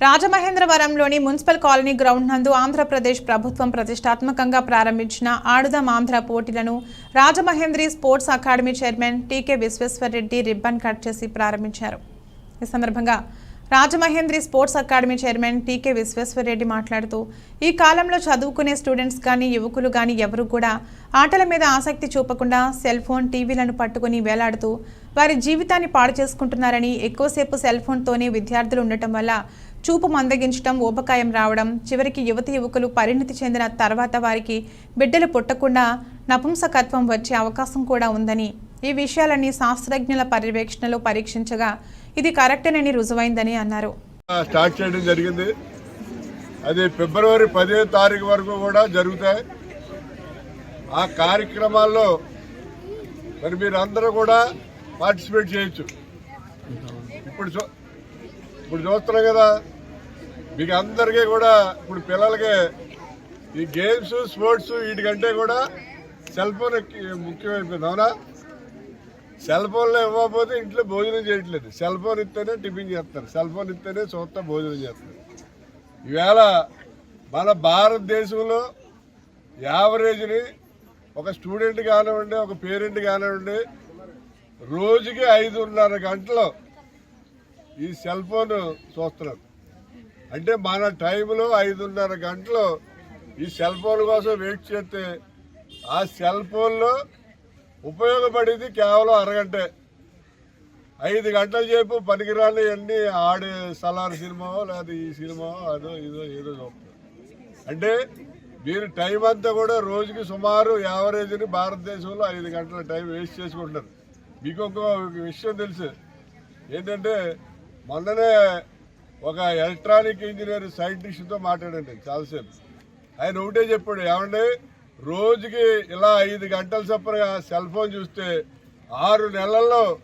రాజమహేంద్రవరంలోని municipal colony ground నందు ఆంధ్రప్రదేశ్ ప్రభుత్వం ప్రతిష్టాత్మకంగా ప్రారంభించిన ఆడుదాం ఆంధ్ర పోటీలను Rajamahendri sports academy chairman TK Vishweshwar Reddy ribbon cut చేసి ప్రారంభించారు. ఈ సందర్భంగా Rajamahendri sports academy chairman TK Vishweshwara Reddy మాట్లాడుతూ ఈ కాలంలో చదువుకునే స్టూడెంట్స్ కానీ యువకులు కానీ ఎవరు కూడా ఆటల మీద ఆసక్తి చూపకుండా సెల్ ఫోన్ టీవీలను పట్టుకుని వేలాడుతూ వారి జీవితాన్ని పాడు చేసుకుంటున్నారని ఎక్కువసేపు సెల్ ఫోన్తోనే విద్యార్థులు ఉండటం వల్ల చూపు మందగించడం ఊబకాయం రావడం చివరికి యువతి యువకులు పరిణతి చెందిన తర్వాత వారికి బిడ్డలు పుట్టకుండా నపుంసకత్వం వచ్చే అవకాశం కూడా ఉందని ఈ విషయాలన్నీ శాస్త్రజ్ఞుల పర్యవేక్షణలో పరీక్షించగా ఇది కరెక్టేనని రుజువైందని అన్నారు. స్టార్ట్ చేయడం జరిగింది. అది ఫిబ్రవరి పదే తారీఖు వరకు కూడా జరుగుతాయి. ఆ కార్యక్రమాల్లో మరి మీరు అందరూ కూడా పార్టిసిపేట్ చేయొచ్చు. ఇప్పుడు ఇప్పుడు చూస్తున్నాం కదా మీకు అందరికీ కూడా ఇప్పుడు పిల్లలకి ఈ గేమ్స్ స్పోర్ట్స్ వీటికంటే కూడా సెల్ ఫోన్ ముఖ్యమైపోయింది అవునా? సెల్ ఫోన్లో ఇవ్వకపోతే ఇంట్లో భోజనం చేయట్లేదు. సెల్ ఫోన్ ఇస్తేనే టిఫిన్ చేస్తారు. సెల్ ఫోన్ ఇస్తేనే చూస్తా భోజనం చేస్తారు. ఈవేళ మన భారతదేశంలో యావరేజ్ని ఒక స్టూడెంట్ కానివ్వండి ఒక పేరెంట్ కానివ్వండి రోజుకి ఐదున్నర గంటలు ఈ సెల్ ఫోన్ చూస్తున్నారు. అంటే మన టైంలో ఐదున్నర గంటలు ఈ సెల్ ఫోన్ కోసం వెయిట్ చేస్తే ఆ సెల్ ఫోన్లో ఉపయోగపడేది కేవలం అరగంటే. ఐదు గంటల చేపు పనికిరాని అన్నీ ఆడే సలార్ సినిమా లేదా ఈ సినిమా అదో ఇదో ఏదో అంటే మీరు టైం అంతా కూడా రోజుకి సుమారు యావరేజ్ని భారతదేశంలో ఐదు గంటల టైం వేస్ట్ చేసుకుంటున్నారు. మీకు ఒక విషయం తెలుసు. ఏంటంటే మొన్ననే ఒక ఎలక్ట్రానిక్ ఇంజనీర్ సైంటిస్ట్తో మాట్లాడండి చాలాసేపు. ఆయన ఒకటే చెప్పాడు ఏమండి? రోజుకి ఇలా ఐదు గంటల చొప్పున సెల్ ఫోన్ చూస్తే ఆరు నెలల్లో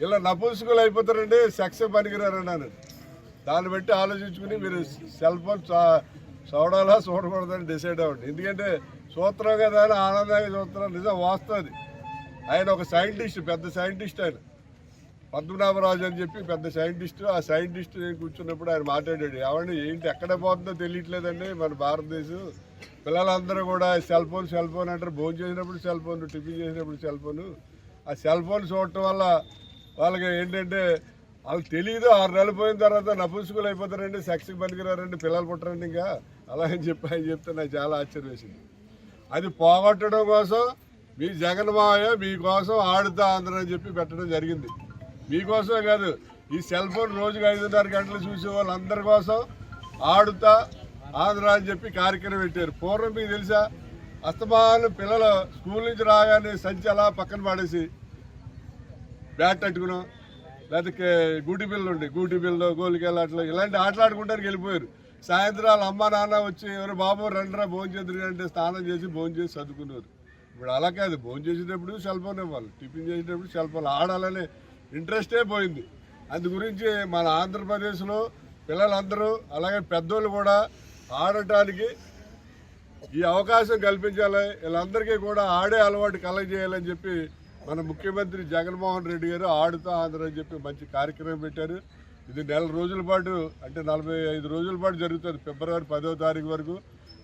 ఇలా నపుంసుకులు అయిపోతారండి సెక్స్ పనికిరారన్నాను దాన్ని బట్టి ఆలోచించుకుని మీరు సెల్ ఫోన్ చూడాలా చూడకూడదని డిసైడ్ అవ్వండి. ఎందుకంటే చూస్తున్నాం కదా అని ఆనందంగా చూస్తున్నాం నిజం వాస్తవది ఆయన ఒక సైంటిస్ట్ పెద్ద సైంటిస్ట్ ఆయన. పద్మనాభరాజు అని చెప్పి పెద్ద సైంటిస్ట్ ఆ సైంటిస్ట్ నేను కూర్చున్నప్పుడు ఆయన మాట్లాడాడు ఏమండి ఏంటి ఎక్కడ పోతుందో తెలియట్లేదండి మన భారతదేశం. పిల్లలందరూ కూడా సెల్ ఫోన్ సెల్ ఫోన్ అంటారు. భోజనం చేసినప్పుడు సెల్ ఫోన్ టిఫిన్ చేసినప్పుడు సెల్ ఫోన్. ఆ సెల్ ఫోన్ చూడటం వల్ల వాళ్ళకి ఏంటంటే వాళ్ళకి తెలియదు ఆరు నెలలు పోయిన తర్వాత నపుంసుకులు అయిపోతారండి సెక్స్కి పనికిరారండి పిల్లలు పుట్టరండి ఇంకా. అలా అని చెప్పి ఆయన చెప్తే నాకు చాలా ఆశ్చర్యం వేసింది. అది పోగొట్టడం కోసం మీ జగన్మాయ మీకోసం ఆడుతా అందరని అని చెప్పి పెట్టడం జరిగింది. మీకోసమే కాదు ఈ సెల్ ఫోన్ రోజుకి ఐదున్నర గంటలు చూసే వాళ్ళందరి కోసం ఆడుతా ఆంధ్ర అని చెప్పి కార్యక్రమం పెట్టారు. పూర్వం మీకు తెలుసా అస్తమానం పిల్లలు స్కూల్ నుంచి రాగానే సంచి అలా పక్కన పడేసి బ్యాట్ అట్టుకున్నాం లేకపోతే గూటి బిల్లు ఉండే గూటి బిల్లు గోలికెళ్ళ అట్లా ఇలాంటి ఆటలు ఆడుకుంటానికి వెళ్ళిపోయారు. సాయంత్రాలు అమ్మ నాన్న వచ్చి ఎవరు బాబు రండ్రా భోజనం చేద్దరు అంటే స్నానం చేసి భోజనం చేసి చదువుకున్నారు ఇప్పుడు అలా కాదు భోజనం చేసేటప్పుడు సెల్ ఫోన్ ఇవ్వాలి టిఫిన్ చేసేటప్పుడు సెల్ ఫోన్ ఆడాలనే ఇంట్రెస్టే పోయింది. అందు గురించి మన ఆంధ్రప్రదేశ్లో పిల్లలందరూ అలాగే పెద్దోళ్ళు కూడా ఆడటానికి ఈ అవకాశం కల్పించాలి. వీళ్ళందరికీ కూడా ఆడే అలవాటు కలగజేయాలని చెప్పి మన ముఖ్యమంత్రి జగన్మోహన్ రెడ్డి గారు ఆడుతూ ఆంధ్ర అని చెప్పి మంచి కార్యక్రమం పెట్టారు. ఇది నెల రోజుల పాటు అంటే నలభై ఐదు రోజుల పాటు జరుగుతుంది ఫిబ్రవరి పదో తారీఖు వరకు.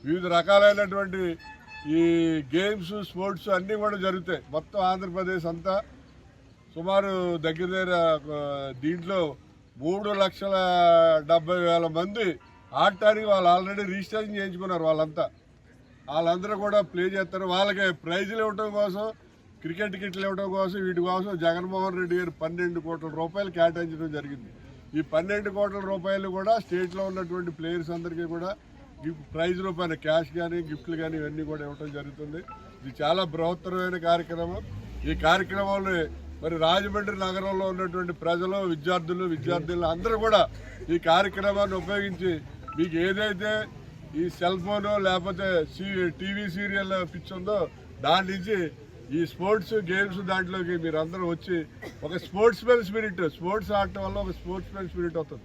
వివిధ రకాలైనటువంటి ఈ గేమ్స్ స్పోర్ట్స్ అన్నీ కూడా జరుగుతాయి. మొత్తం ఆంధ్రప్రదేశ్ అంతా సుమారు దగ్గర దగ్గర దీంట్లో మూడు లక్షల డెబ్బై వేల మంది ఆడటానికి వాళ్ళు ఆల్రెడీ రిజిస్ట్రేషన్ చేయించుకున్నారు వాళ్ళంతా. వాళ్ళందరూ కూడా ప్లే చేస్తారు. వాళ్ళకి ప్రైజులు ఇవ్వటం కోసం క్రికెట్ కిట్లు ఇవ్వడం కోసం వీటి కోసం జగన్మోహన్ రెడ్డి గారు పన్నెండు కోట్ల రూపాయలు కేటాయించడం జరిగింది. ఈ పన్నెండు కోట్ల రూపాయలు కూడా స్టేట్లో ఉన్నటువంటి ప్లేయర్స్ అందరికీ కూడా గిఫ్ట్ ప్రైజ్ రూపాయలు క్యాష్ కానీ గిఫ్ట్లు కానీ ఇవన్నీ కూడా ఇవ్వడం జరుగుతుంది. ఇది చాలా బృహత్తరమైన కార్యక్రమం. ఈ కార్యక్రమంలో మరి రాజమండ్రి నగరంలో ఉన్నటువంటి ప్రజలు విద్యార్థులు విద్యార్థులు అందరూ కూడా ఈ కార్యక్రమాన్ని ఉపయోగించి మీకు ఏదైతే ఈ సెల్ ఫోను లేకపోతే టీవీ సీరియల్ పిచ్ ఉందో దాని నుంచి ఈ స్పోర్ట్స్ గేమ్స్ దాంట్లోకి మీరు అందరూ వచ్చి ఒక స్పోర్ట్స్ మెన్ స్పిరిట్ స్పోర్ట్స్ ఆడటం వల్ల ఒక స్పోర్ట్స్ మెన్ స్పిరిట్ అవుతుంది.